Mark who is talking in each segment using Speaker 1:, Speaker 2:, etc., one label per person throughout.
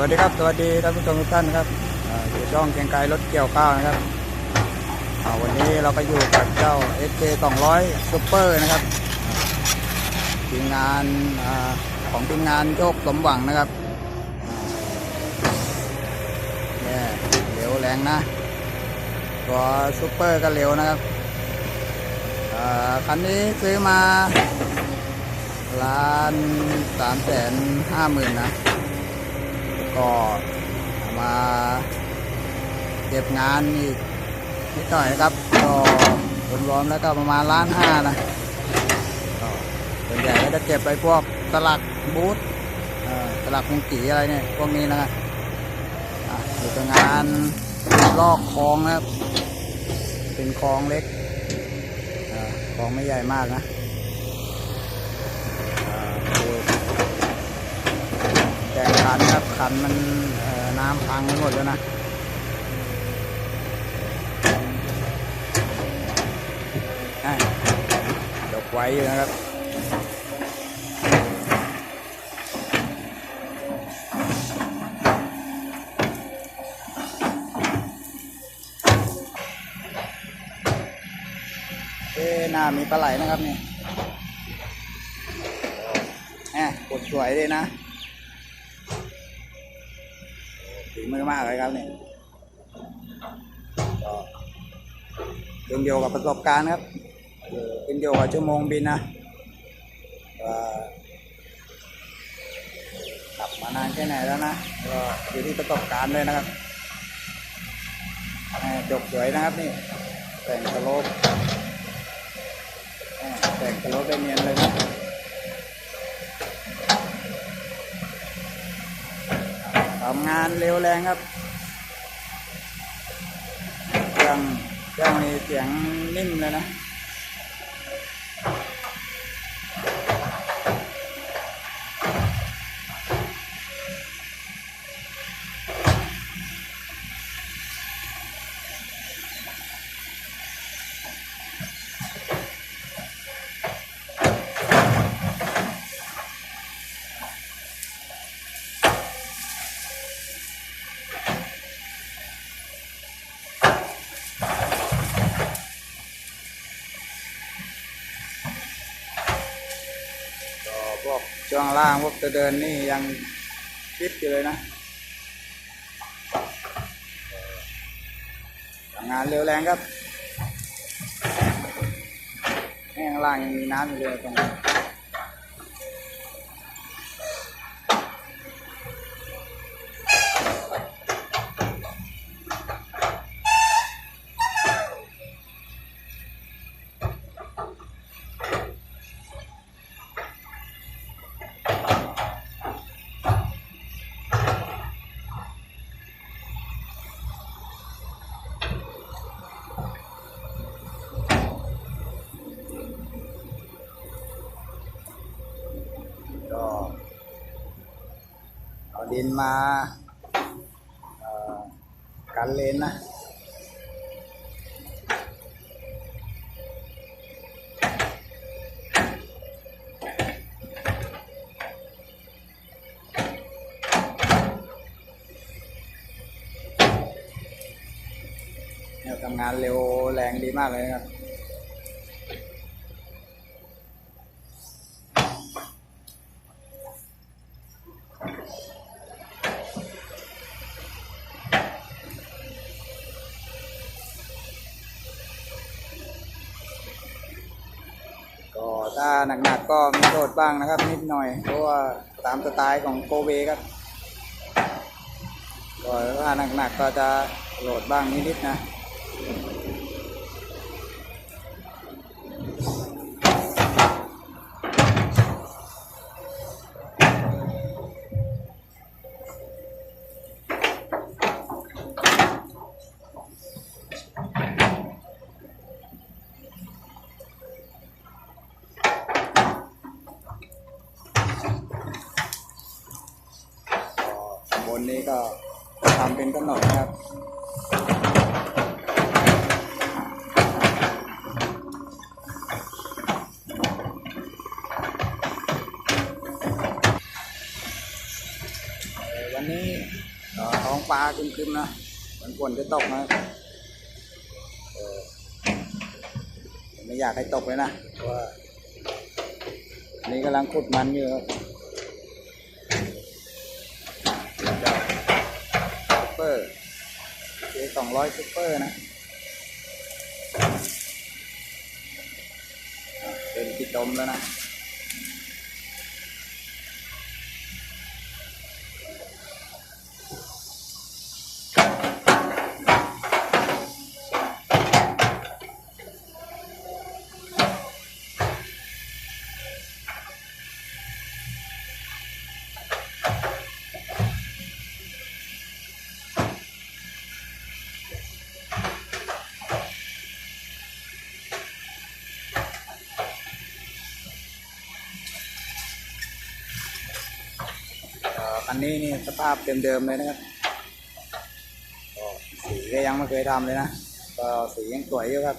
Speaker 1: วัสดีครับสวัสดีท่านผู้ชมทุกท่านครับอยู่ช่องเกียงไกรรถเกี่ยวข้าวนะครับวันนี้เราก็อยู่กับเจ้า SK 200 Super นะครับทีมงานอของทีมงานโชคสมหวังนะครับเนี่ยเร็วแรงนะตัวซูเปอร์ก็เร็วนะครับคันนี้ซื้อมาล้านสามแสนห้าหมื่นนะ ก็มาเก็บงานอีกนิดหน่อยนะครับ ก็รวมๆแล้วก็ประมาณล้านห้านะก็ส่วนใหญ่ก็จะเก็บไปพวกสลักบูธเอ่อสลักมุงกีอะไรเนี่ยพวกนี้นะครับอะอยู่กับงานลอกคลองนะครับ เป็นคลองเล็กคลองไม่ใหญ่มากนะอ่าดู แต่ขันครับขันมันน้ำพังไปหมดแล้วนะอะดกไว้อยู่นะครับเอ๊หน้ามีปลาไหลนะครับนี่แหมกดสวยเลยนะ ฝีมือมากเลยครับนี่ก็ขึ้นโยกับประสบการณ์ครับเออขึ้นโยกับชั่วโมงบินนะว่าขับมานานแค่ไหนแล้วนะก็อยู่ที่ประสบการณ์เลยนะครับจบสวยนะครับนี่แต่งสโลปแต่งสโลปได้เนียนเลยนะ ทำงานเร็วแรงครับเครื่องเครื่องมีเสียงนิ่มเลยนะ ก็พวกช่วง ล่างพวกจะเดินนี่ยังคิดอยู่เลยนะทำงานเร็วแรงครับแห้งล่างยังมีน้ำอยู่เลยตรงนี้ ดินมากันเลนนะเนี่ยทำงานเร็วแรงดีมากเลยครับ ถ้าหนักๆก็มีโทษบ้างนะครับ นิดหน่อย เพราะว่าตามสไตล์ของโกเบครับก็ถ้าหนักๆก็จะโหลดบ้างนิดๆนะ นี้ก็ทำเป็นกำหนดนะครับวันนี้ท้องฟ้าครึมๆนะมันฝนจะตกนะเออไม่อยากให้ตกเลยนะเพราะว่านนี้กำลังขุดมันอยู่ครับซุปเป อร์เจสองร้อยซุปเปอร์นะเป็นกิดมแล้วนะ คันนี้นี่สภาพเดิมๆเลยนะครับสีก็ยังไม่เคยทำเลยนะ ก็สียังสวยอยู่ครับ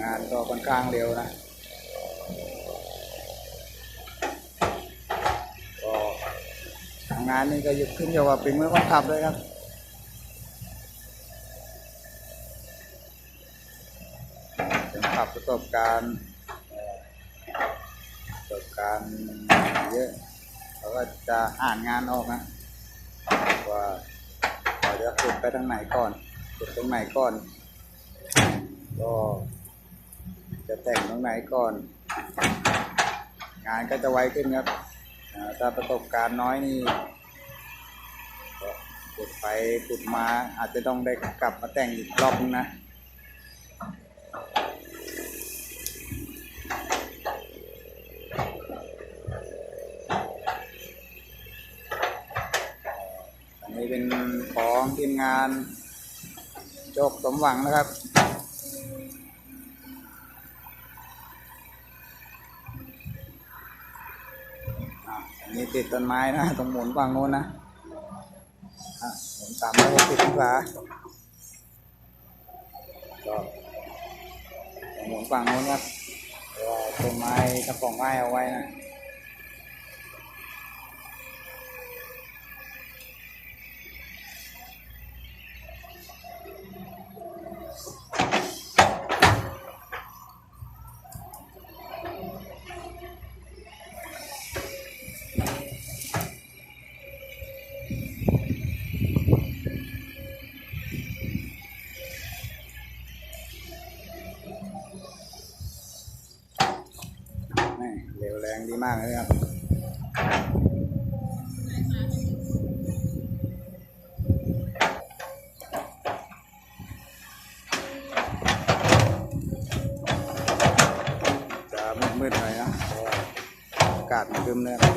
Speaker 1: งานก็ค่อนข้างเร็วนะ ก็ทำ งานนี่ก็ยึดขึ้นอยู่กับฝีมือคนขับเลยครับ คนขับประสบการณ์ประสบการณ์เยอะเขาก็จะอ่านงานออกนะว่าเราจะขุดไปทางไหนก่อนขุดตรงไหนก่อน ก็จะแต่งตรงไหนก่อน งานก็จะไวขึ้นครับถ้าประสบการณ์น้อยนี่ ขุดไปขุดมาอาจจะต้องได้กลับมาแต่งอีกรอบนะอันนี้เป็นของทีมงานโจกสมหวังนะครับอันนี้ติดต้นไม้นะตรงหมุนฝั่งโน้นนะ หมุนสามร้อยหกสิบองศาก็หมุนฝั่งโน้นครับเพราะว่าต้นไม้ตะกองไม้เอาไว้นะ ดีมากเลยครับจะมืดๆหน่อยนะอากาศมันคึมเลยครับ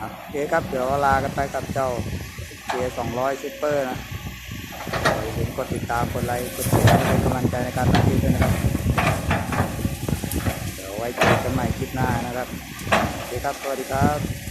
Speaker 1: อะโอเคครับ เดี๋ยวลากันไปกับเจ้าเกียร์200ซูเปอร์นะอย่าลืมกดติดตาม กดไลค์ กดแชร์เป็นกำลังใจในการทำคลิปด้วยนะครับ วไว้เจอกันใหม่คลิปหน้านะครับสวัสดีครับสวัสดีครับ